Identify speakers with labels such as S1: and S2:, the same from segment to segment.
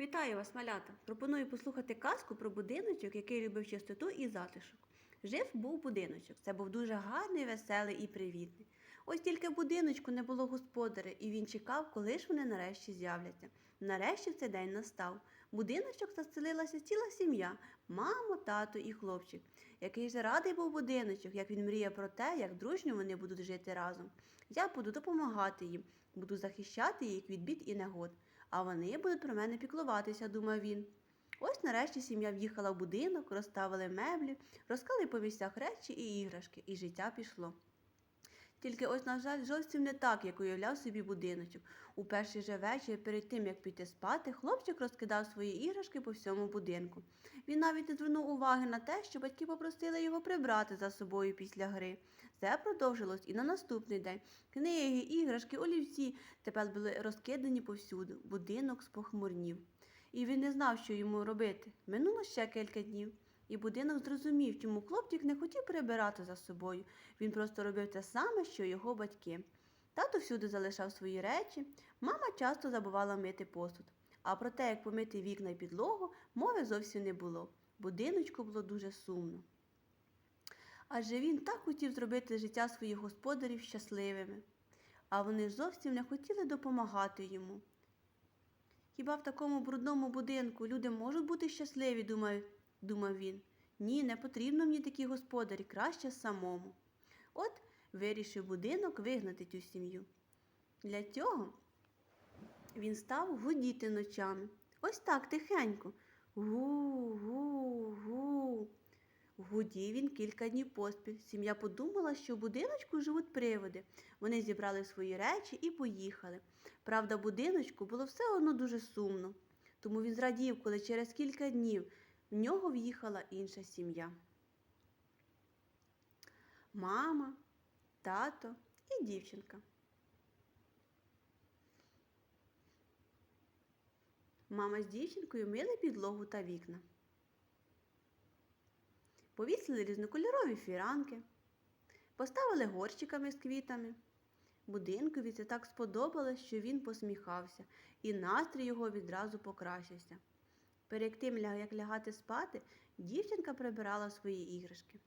S1: Вітаю вас, малята! Пропоную послухати казку про будиночок, який любив чистоту і затишок. Жив був будиночок. Це був дуже гарний, веселий і привітний. Ось тільки будиночку не було господаря, і він чекав, коли ж вони нарешті з'являться. Нарешті в цей день настав. В будиночок заселилася ціла сім'я мамо, тато і хлопчик. Який же радий був будиночок, як він мріє про те, як дружньо вони будуть жити разом. Я буду допомагати їм, буду захищати їх від бід і негод а вони будуть про мене піклуватися, думав він. Ось нарешті сім'я в'їхала в будинок, розставили меблі, розклали по місцях речі і іграшки, і життя пішло. Тільки ось, на жаль, зовсім не так, як уявляв собі будиночок. У перший же вечір, перед тим, як піти спати, хлопчик розкидав свої іграшки по всьому будинку. Він навіть не звернув уваги на те, що батьки попросили його прибрати за собою після гри. Це продовжилось і на наступний день. Книги, іграшки, олівці тепер були розкидані повсюду. Будинок спохмурнів. І він не знав, що йому робити. Минуло ще кілька днів. І будинок зрозумів, чому хлопчик не хотів прибирати за собою. Він просто робив те саме, що його батьки. Тато всюди залишав свої речі, мама часто забувала мити посуд. А про те, як помити вікна і підлогу, мови зовсім не було. Будиночку було дуже сумно. Адже він так хотів зробити життя своїх господарів щасливими, а вони зовсім не хотіли допомагати йому. Хіба в такому брудному будинку люди можуть бути щасливі, думав, думав він. Ні, не потрібно мені такі господарі, краще самому. От вирішив будинок вигнати цю сім'ю. Для цього він став гудіти ночами. Ось так тихенько. Гу-гу-гу. Гудів він кілька днів поспіль. Сім'я подумала, що в будиночку живуть приводи. Вони зібрали свої речі і поїхали. Правда, будиночку було все одно дуже сумно. Тому він зрадів, коли через кілька днів в нього в'їхала інша сім'я. Мама, тато і дівчинка. Мама з дівчинкою мили підлогу та вікна. Повісили різнокольорові фіранки, поставили горщиками з квітами. Будинкові це так сподобалось, що він посміхався, і настрій його відразу покращився. Перед тим, як лягати спати, дівчинка прибирала свої іграшки,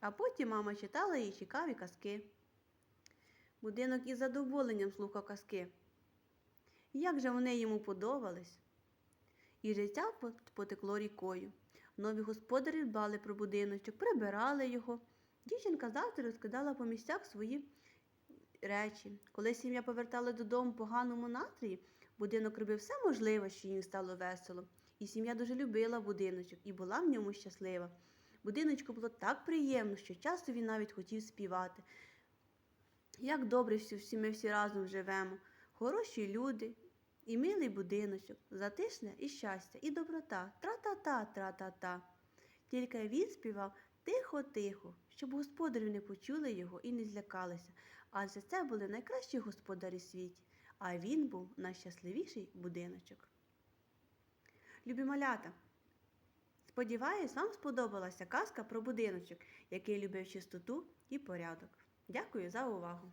S1: а потім мама читала їй цікаві казки. Будинок із задоволенням слухав казки. Як же вони йому подобались? І життя потекло рікою. Нові господарі дбали про будиночок, прибирали його. Дівчинка завтра розкидала по місцях свої речі. Коли сім'я повертала додому поганому настрої, будинок робив все можливе, що їм стало весело. І сім'я дуже любила будиночок і була в ньому щаслива. Будиночку було так приємно, що часто він навіть хотів співати. Як добре всі ми всі разом живемо, хороші люди, і милий будиночок, затишне і щастя, і доброта, тра-та-та, тра-та-та. Тільки він співав тихо-тихо, щоб господарі не почули його і не злякалися, адже це були найкращі господарі світі, а він був найщасливіший будиночок. Любі малята! Сподіваюсь, вам сподобалася казка про будиночок, який любив чистоту і порядок. Дякую за увагу!